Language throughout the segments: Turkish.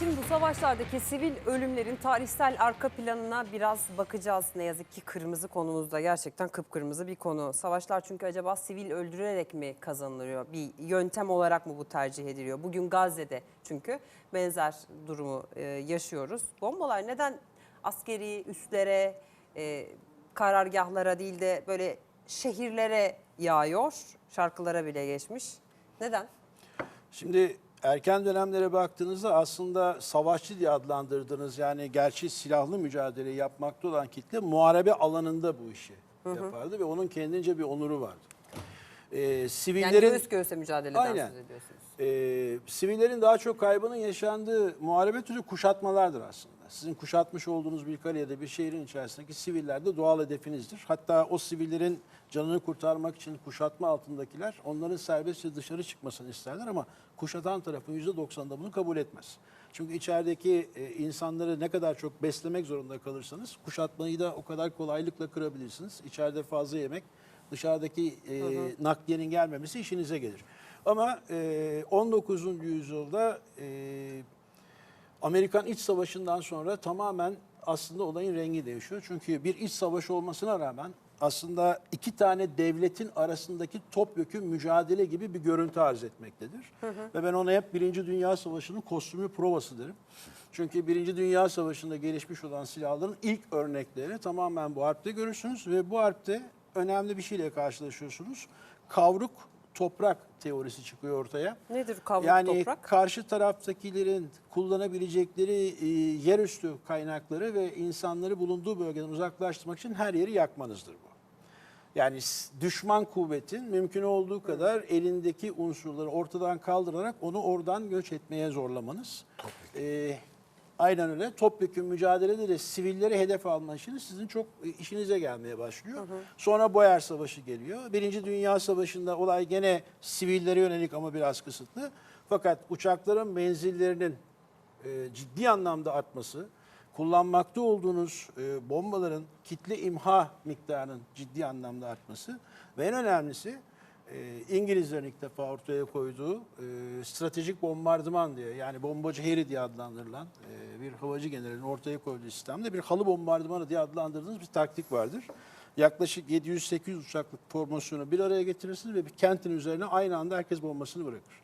Şimdi bu savaşlardaki sivil ölümlerin tarihsel arka planına biraz bakacağız. Ne yazık ki kırmızı konumuzda gerçekten kıpkırmızı bir konu. Savaşlar çünkü acaba sivil öldürerek mi kazanılıyor? Bir yöntem olarak mı bu tercih ediliyor? Bugün Gazze'de çünkü benzer durumu e, yaşıyoruz. Bombalar neden askeri üslere, e, karargahlara değil de böyle şehirlere yağıyor? Şarkılara bile geçmiş. Neden? Şimdi erken dönemlere baktığınızda aslında savaşçı diye adlandırdığınız yani gerçi silahlı mücadele yapmakta olan kitle muharebe alanında bu işi yapardı ve onun kendince bir onuru vardı. Ee, Yani sivillerin göğüs göğüse mücadeleden Aynen. söz ediyorsunuz. e, sivillerin daha çok kaybının yaşandığı muharebe türü kuşatmalardır aslında. Sizin kuşatmış olduğunuz bir kale ya da bir şehrin içerisindeki siviller de doğal hedefinizdir. Hatta o sivillerin canını kurtarmak için kuşatma altındakiler onların serbestçe dışarı çıkmasını isterler ama kuşatan tarafın %90'da bunu kabul etmez. Çünkü içerideki e, insanları ne kadar çok beslemek zorunda kalırsanız kuşatmayı da o kadar kolaylıkla kırabilirsiniz. İçeride fazla yemek dışarıdaki e, nakliyenin gelmemesi işinize gelir. Ama e, 19. yüzyılda e, Amerikan İç Savaşı'ndan sonra tamamen aslında olayın rengi değişiyor. Çünkü bir iç savaş olmasına rağmen aslında iki tane devletin arasındaki topyekun mücadele gibi bir görüntü arz etmektedir. Ve ben ona hep Birinci Dünya Savaşı'nın kostümü provası derim. Çünkü Birinci Dünya Savaşı'nda gelişmiş olan silahların ilk örnekleri tamamen bu harpte görürsünüz. Ve bu harpte önemli bir şeyle karşılaşıyorsunuz. Kavruk toprak teorisi çıkıyor ortaya. Nedir kavruk yani toprak? karşı taraftakilerin kullanabilecekleri e, yerüstü kaynakları ve insanları bulunduğu bölgeden uzaklaştırmak için her yeri yakmanızdır bu. Yani düşman kuvvetin mümkün olduğu kadar elindeki unsurları ortadan kaldırarak onu oradan göç etmeye zorlamanız. Ee, aynen öyle. Topyekun mücadelede de sivilleri hedef alma işiniz sizin çok e, işinize gelmeye başlıyor. Sonra Boyer Savaşı geliyor. Birinci Dünya Savaşı'nda olay gene sivillere yönelik ama biraz kısıtlı. Fakat uçakların menzillerinin e, ciddi anlamda artması, kullanmakta olduğunuz e, bombaların kitle imha miktarının ciddi anlamda artması ve en önemlisi e, İngilizlerin ilk defa ortaya koyduğu e, stratejik bombardıman diye yani bombacı Harry diye adlandırılan e, bir havacı generalin ortaya koyduğu sistemde bir halı bombardımanı diye adlandırdığınız bir taktik vardır. Yaklaşık 700-800 uçaklık formasyonu bir araya getirirsiniz ve bir kentin üzerine aynı anda herkes bombasını bırakır.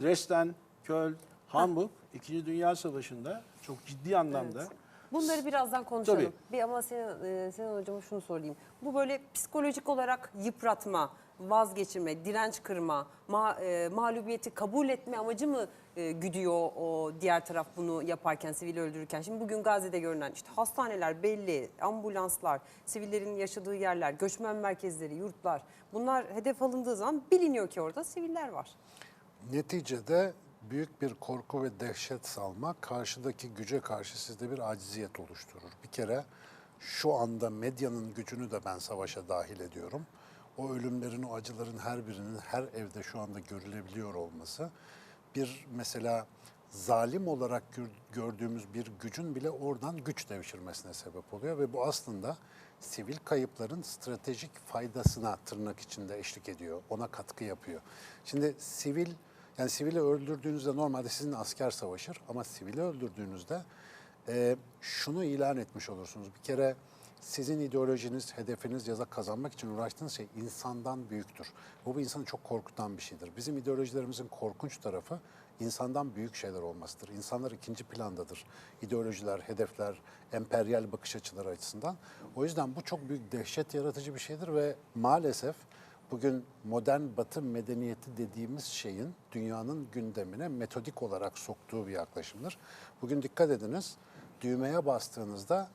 Dresden, Köln, Hamburg 2. Dünya Savaşı'nda çok ciddi anlamda Bunları birazdan konuşalım. Tabii. Bir ama Sinan, e, Sinan hocama şunu sorayım. Bu böyle psikolojik olarak yıpratma, vazgeçirme, direnç kırma, ma- e, mağlubiyeti kabul etme amacı mı e, güdüyor o diğer taraf bunu yaparken, sivil öldürürken? Şimdi bugün Gazze'de görünen işte hastaneler belli, ambulanslar, sivillerin yaşadığı yerler, göçmen merkezleri, yurtlar. Bunlar hedef alındığı zaman biliniyor ki orada siviller var. Neticede büyük bir korku ve dehşet salmak karşıdaki güce karşı sizde bir aciziyet oluşturur. Bir kere şu anda medyanın gücünü de ben savaşa dahil ediyorum. O ölümlerin, o acıların her birinin her evde şu anda görülebiliyor olması bir mesela zalim olarak gör- gördüğümüz bir gücün bile oradan güç devşirmesine sebep oluyor ve bu aslında sivil kayıpların stratejik faydasına tırnak içinde eşlik ediyor. Ona katkı yapıyor. Şimdi sivil yani sivili öldürdüğünüzde normalde sizin asker savaşır ama sivili öldürdüğünüzde e, şunu ilan etmiş olursunuz. Bir kere sizin ideolojiniz, hedefiniz ya da kazanmak için uğraştığınız şey insandan büyüktür. Bu bir insanı çok korkutan bir şeydir. Bizim ideolojilerimizin korkunç tarafı insandan büyük şeyler olmasıdır. İnsanlar ikinci plandadır. İdeolojiler, hedefler, emperyal bakış açıları açısından. O yüzden bu çok büyük dehşet yaratıcı bir şeydir ve maalesef bugün modern batı medeniyeti dediğimiz şeyin dünyanın gündemine metodik olarak soktuğu bir yaklaşımdır. Bugün dikkat ediniz, düğmeye bastığınızda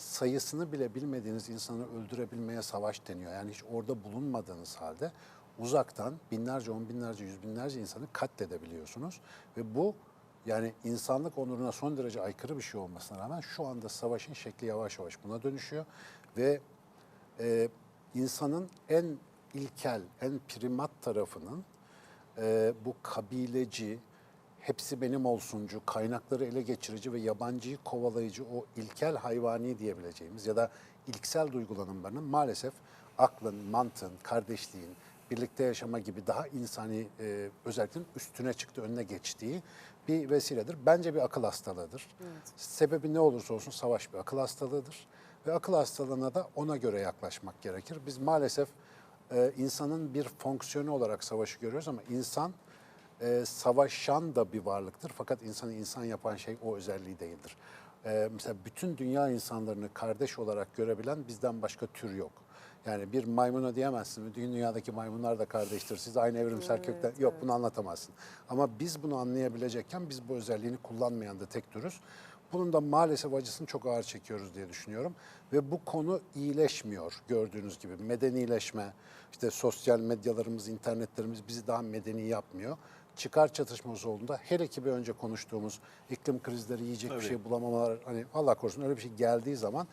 sayısını bile bilmediğiniz insanı öldürebilmeye savaş deniyor. Yani hiç orada bulunmadığınız halde uzaktan binlerce, on binlerce, yüz binlerce insanı katledebiliyorsunuz. Ve bu yani insanlık onuruna son derece aykırı bir şey olmasına rağmen şu anda savaşın şekli yavaş yavaş buna dönüşüyor. Ve e, insanın en ilkel, en primat tarafının e, bu kabileci, hepsi benim olsuncu, kaynakları ele geçirici ve yabancıyı kovalayıcı o ilkel hayvani diyebileceğimiz ya da ilksel duygulanımlarının maalesef aklın, mantığın, kardeşliğin, birlikte yaşama gibi daha insani e, özelliklerin üstüne çıktı, önüne geçtiği bir vesiledir. Bence bir akıl hastalığıdır. Sebebi ne olursa olsun savaş bir akıl hastalığıdır. Ve akıl hastalığına da ona göre yaklaşmak gerekir. Biz maalesef e, insanın bir fonksiyonu olarak savaşı görüyoruz ama insan e, savaşan da bir varlıktır. Fakat insanı insan yapan şey o özelliği değildir. E, mesela bütün dünya insanlarını kardeş olarak görebilen bizden başka tür yok. Yani bir maymuna diyemezsin. Bütün dünyadaki maymunlar da kardeştir. Siz aynı evrimsel kökten... Yok bunu anlatamazsın. Ama biz bunu anlayabilecekken biz bu özelliğini kullanmayan da tek türüz. Bunun da maalesef acısını çok ağır çekiyoruz diye düşünüyorum. Ve bu konu iyileşmiyor gördüğünüz gibi. Medenileşme, işte sosyal medyalarımız, internetlerimiz bizi daha medeni yapmıyor. Çıkar çatışması olduğunda hele ki bir önce konuştuğumuz iklim krizleri yiyecek bir şey bulamamalar hani Allah korusun öyle bir şey geldiği zaman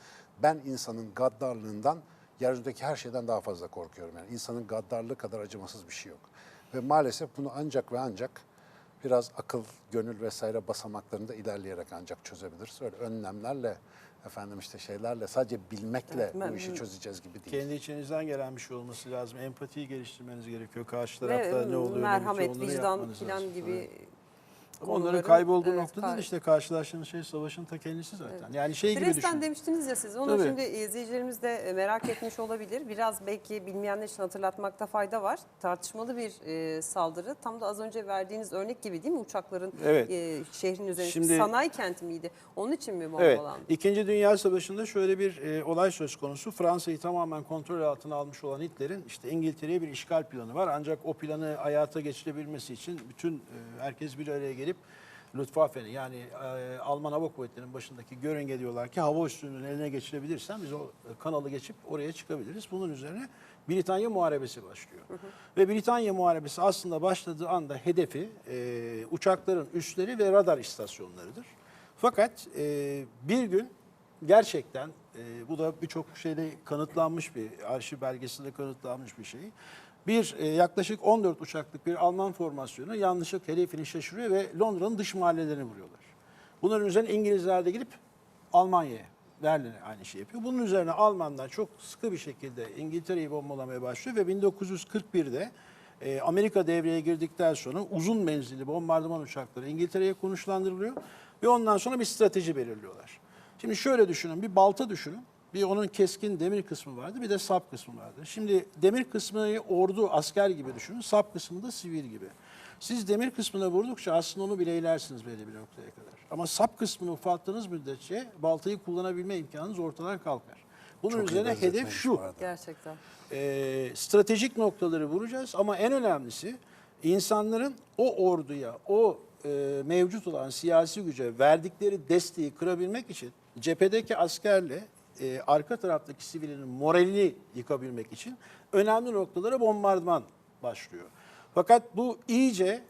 ben insanın gaddarlığından yeryüzündeki her şeyden daha fazla korkuyorum. Yani insanın gaddarlığı kadar acımasız bir şey yok. Ve maalesef bunu ancak ve ancak biraz akıl, gönül vesaire basamaklarında ilerleyerek ancak çözebiliriz. Öyle önlemlerle, efendim işte şeylerle, sadece bilmekle Evet, ben- bu işi çözeceğiz gibi değil. Kendi içinizden gelen bir şey olması lazım. Empatiyi geliştirmeniz gerekiyor. Karşı tarafta ne oluyor, ne merhamet, bitiyor, onları vicdan falan gibi Evet. Onların kaybolduğu evet, nokta kay- işte karşılaştığınız şey savaşın ta kendisi zaten. Yani şey gibi Stresten düşünün. demiştiniz ya siz. Onu Tabii. şimdi izleyicilerimiz de e, merak etmiş olabilir. Biraz belki bilmeyenler için hatırlatmakta fayda var. Tartışmalı bir e, saldırı. Tam da az önce verdiğiniz örnek gibi değil mi? Uçakların Evet. e, şehrin üzerinde Şimdi- sanayi kenti miydi? Onun için mi Evet. bombalandı? İkinci Dünya Savaşı'nda şöyle bir e, olay söz konusu. Fransa'yı tamamen kontrol altına almış olan Hitler'in işte İngiltere'ye bir işgal planı var. Ancak o planı hayata geçirebilmesi için bütün e, herkes bir araya gelip Luftwaffe'ni yani e, Alman Hava Kuvvetleri'nin başındaki Göring'e diyorlar ki hava üstünlüğünü eline geçirebilirsen biz o kanalı geçip oraya çıkabiliriz. Bunun üzerine Britanya Muharebesi başlıyor. Ve Britanya Muharebesi aslında başladığı anda hedefi e, uçakların üsleri ve radar istasyonlarıdır. Fakat e, bir gün gerçekten e, bu da birçok şeyde kanıtlanmış bir arşiv belgesinde kanıtlanmış bir şey. Bir e, yaklaşık 14 uçaklık bir Alman formasyonu yanlışlıkla hedefini şaşırıyor ve Londra'nın dış mahallelerini vuruyorlar. Bunların üzerine İngilizler de gidip Almanya'ya, Berlin'e aynı şey yapıyor. Bunun üzerine Almanlar çok sıkı bir şekilde İngiltere'yi bombalamaya başlıyor ve 1941'de e, Amerika devreye girdikten sonra uzun menzilli bombardıman uçakları İngiltere'ye konuşlandırılıyor ve ondan sonra bir strateji belirliyorlar. Şimdi şöyle düşünün, bir balta düşünün. Bir onun keskin demir kısmı vardı, bir de sap kısmı vardı. Şimdi demir kısmını ordu, asker gibi düşünün, sap kısmını da sivil gibi. Siz demir kısmına vurdukça aslında onu bileylersiniz belli bir noktaya kadar. Ama sap kısmını ufalttığınız müddetçe baltayı kullanabilme imkanınız ortadan kalkar. Bunun Çok üzerine hedef şu. Gerçekten. e, stratejik noktaları vuracağız ama en önemlisi insanların o orduya, o e, mevcut olan siyasi güce verdikleri desteği kırabilmek için cephedeki askerle e, arka taraftaki sivilinin moralini yıkabilmek için önemli noktalara bombardıman başlıyor. Fakat bu iyice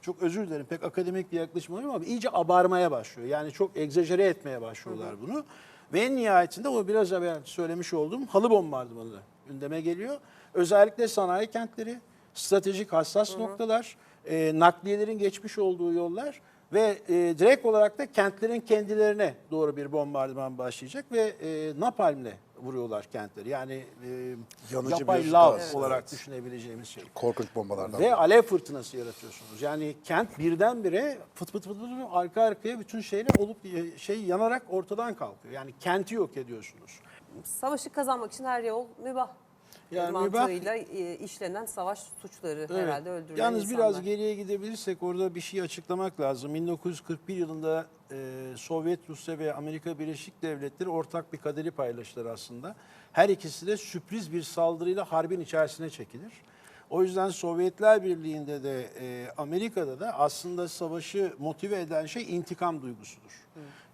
çok özür dilerim pek akademik bir yaklaşım olmuyor ama iyice abarmaya başlıyor. Yani çok egzajere etmeye başlıyorlar bunu. Ve en nihayetinde o biraz evvel söylemiş olduğum halı bombardımanı gündeme geliyor. Özellikle sanayi kentleri, stratejik hassas noktalar, e, nakliyelerin geçmiş olduğu yollar ve e, direkt olarak da kentlerin kendilerine doğru bir bombardıman başlayacak ve e, napalmle vuruyorlar kentleri. Yani e, Yanıcı yapay bir lav gaz, olarak evet. düşünebileceğimiz şey. Korkunç bombalardan. Ve alev fırtınası yaratıyorsunuz. Yani kent birdenbire fıt fıt fıt fıt arka arkaya bütün şeyler olup şey yanarak ortadan kalkıyor. Yani kenti yok ediyorsunuz. Savaşı kazanmak için her yol mübah. Yani mübah- mantığıyla e, işlenen savaş suçları herhalde öldürülen Yalnız insanlar. biraz geriye gidebilirsek orada bir şey açıklamak lazım. 1941 yılında e, Sovyet Rusya ve Amerika Birleşik Devletleri ortak bir kaderi paylaştılar aslında. Her ikisi de sürpriz bir saldırıyla harbin içerisine çekilir. O yüzden Sovyetler Birliği'nde de e, Amerika'da da aslında savaşı motive eden şey intikam duygusudur.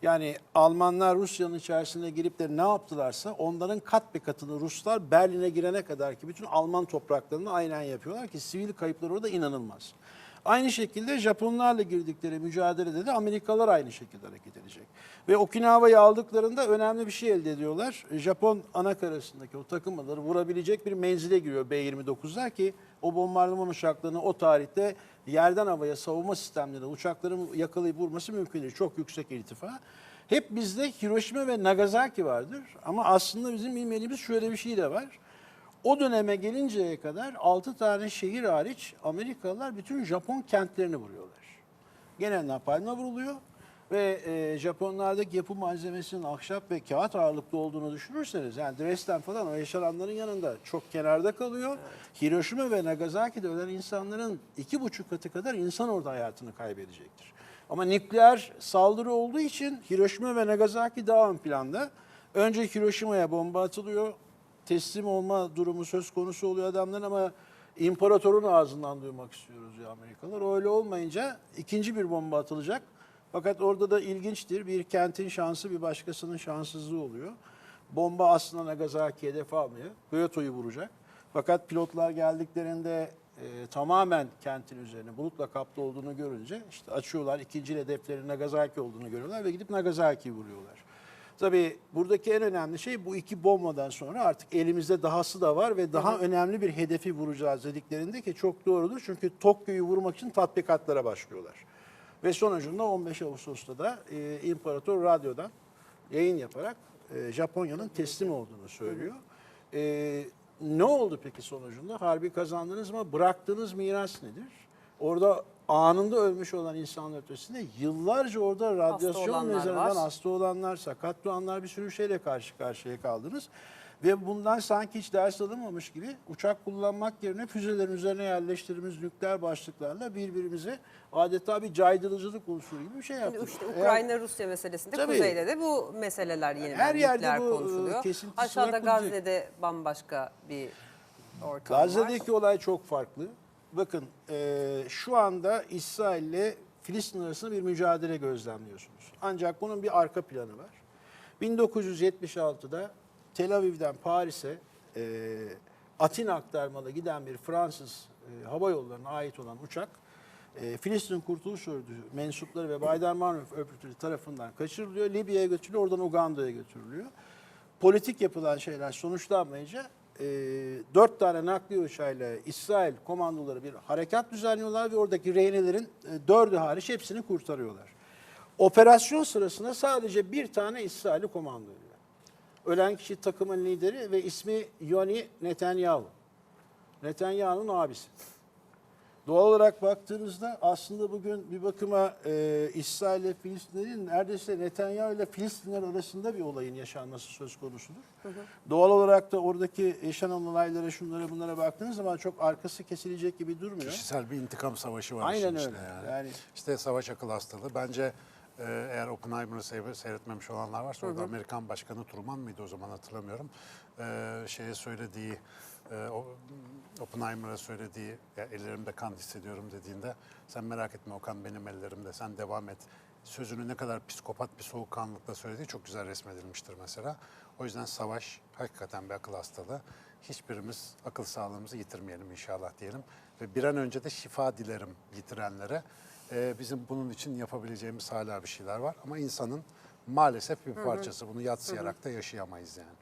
Yani Almanlar Rusya'nın içerisine girip de ne yaptılarsa onların kat be katını Ruslar Berlin'e girene kadar ki bütün Alman topraklarını aynen yapıyorlar ki sivil kayıplar orada inanılmaz. Aynı şekilde Japonlarla girdikleri mücadelede de Amerikalılar aynı şekilde hareket edecek. Ve Okinawa'yı aldıklarında önemli bir şey elde ediyorlar. Japon anakarasındaki o takımları vurabilecek bir menzile giriyor B-29'lar ki o bombardıman uçaklarını o tarihte yerden havaya savunma sistemleri uçakların yakalayıp vurması mümkün değil. Çok yüksek irtifa. Hep bizde Hiroşima ve Nagasaki vardır ama aslında bizim bilmediğimiz şöyle bir şey de var. O döneme gelinceye kadar 6 tane şehir hariç Amerikalılar bütün Japon kentlerini vuruyorlar. Gene napalmla vuruluyor ve e, Japonlardaki yapı malzemesinin ahşap ve kağıt ağırlıklı olduğunu düşünürseniz yani Dresden falan o yaşananların yanında çok kenarda kalıyor. Hiroşima ve Nagasaki'de ölen insanların iki buçuk katı kadar insan orada hayatını kaybedecektir. Ama nükleer saldırı olduğu için Hiroşima ve Nagasaki daha ön planda. Önce Hiroşima'ya bomba atılıyor. Teslim olma durumu söz konusu oluyor adamların ama imparatorun ağzından duymak istiyoruz ya Amerikalılar. Öyle olmayınca ikinci bir bomba atılacak. Fakat orada da ilginçtir. Bir kentin şansı bir başkasının şanssızlığı oluyor. Bomba aslında Nagasaki'ye hedef almıyor. Kyoto'yu vuracak. Fakat pilotlar geldiklerinde e, tamamen kentin üzerine bulutla kaplı olduğunu görünce işte açıyorlar. ikinci hedefleri Nagasaki olduğunu görüyorlar ve gidip Nagasaki'yi vuruyorlar. Tabii buradaki en önemli şey bu iki bombadan sonra artık elimizde dahası da var ve daha önemli bir hedefi vuracağız dediklerinde ki çok doğrudur. Çünkü Tokyo'yu vurmak için tatbikatlara başlıyorlar. Ve sonucunda 15 Ağustos'ta da e, İmparator Radyo'dan yayın yaparak e, Japonya'nın teslim olduğunu söylüyor. E, ne oldu peki sonucunda? Harbi kazandınız mı? Bıraktığınız miras nedir? Orada anında ölmüş olan insanlar ötesinde yıllarca orada radyasyon mezarından var. hasta olanlar, sakat doğanlar bir sürü şeyle karşı karşıya kaldınız. Ve bundan sanki hiç ders alınmamış gibi uçak kullanmak yerine füzelerin üzerine yerleştirdiğimiz nükleer başlıklarla birbirimize adeta bir caydırıcılık unsuru gibi bir şey yaptık. işte Ukrayna-Rusya meselesinde Tabii. kuzeyde de bu meseleler yeniden Her yerde nükleer bu, e, konuşuluyor. kesintisiz Aşağıda Gazze'de bambaşka bir ortam var. Gazze'deki olay çok farklı. Bakın e, şu anda İsrail ile Filistin arasında bir mücadele gözlemliyorsunuz. Ancak bunun bir arka planı var. 1976'da Tel Aviv'den Paris'e e, Atina aktarmalı giden bir Fransız e, hava yollarına ait olan uçak e, Filistin Kurtuluş Örgütü mensupları ve Baydarmanov örgütü tarafından kaçırılıyor. Libya'ya götürülüyor, oradan Uganda'ya götürülüyor. Politik yapılan şeyler sonuçlanmayınca e, dört tane nakliye uçağıyla İsrail komandoları bir harekat düzenliyorlar ve oradaki rehinelerin e, dördü hariç hepsini kurtarıyorlar. Operasyon sırasında sadece bir tane İsrail'i komando ediyor. Ölen kişi takımın lideri ve ismi Yoni Netanyahu. Netanyahu'nun abisi. Doğal olarak baktığınızda aslında bugün bir bakıma e, İsrail ile Filistinlerin neredeyse Netanyahu ile Filistinler arasında bir olayın yaşanması söz konusudur. Doğal olarak da oradaki yaşanan olaylara şunlara bunlara baktığınız zaman çok arkası kesilecek gibi durmuyor. Kişisel bir intikam savaşı var Aynen öyle. içinde yani. Yani- İşte savaş akıl hastalığı. Bence e, eğer Oppenheimer'ı seyre- seyretmemiş olanlar varsa orada Amerikan Başkanı Truman mıydı o zaman hatırlamıyorum. E, şeye söylediği, e, o, Oppenheimer'a söylediği ya ellerimde kan hissediyorum dediğinde sen merak etme Okan benim ellerimde sen devam et. Sözünü ne kadar psikopat bir soğukkanlılıkla söylediği çok güzel resmedilmiştir mesela. O yüzden savaş hakikaten bir akıl hastalığı. Hiçbirimiz akıl sağlığımızı yitirmeyelim inşallah diyelim. Ve bir an önce de şifa dilerim yitirenlere. Ee, bizim bunun için yapabileceğimiz hala bir şeyler var. Ama insanın maalesef bir parçası. Bunu yatsıyarak da yaşayamayız yani.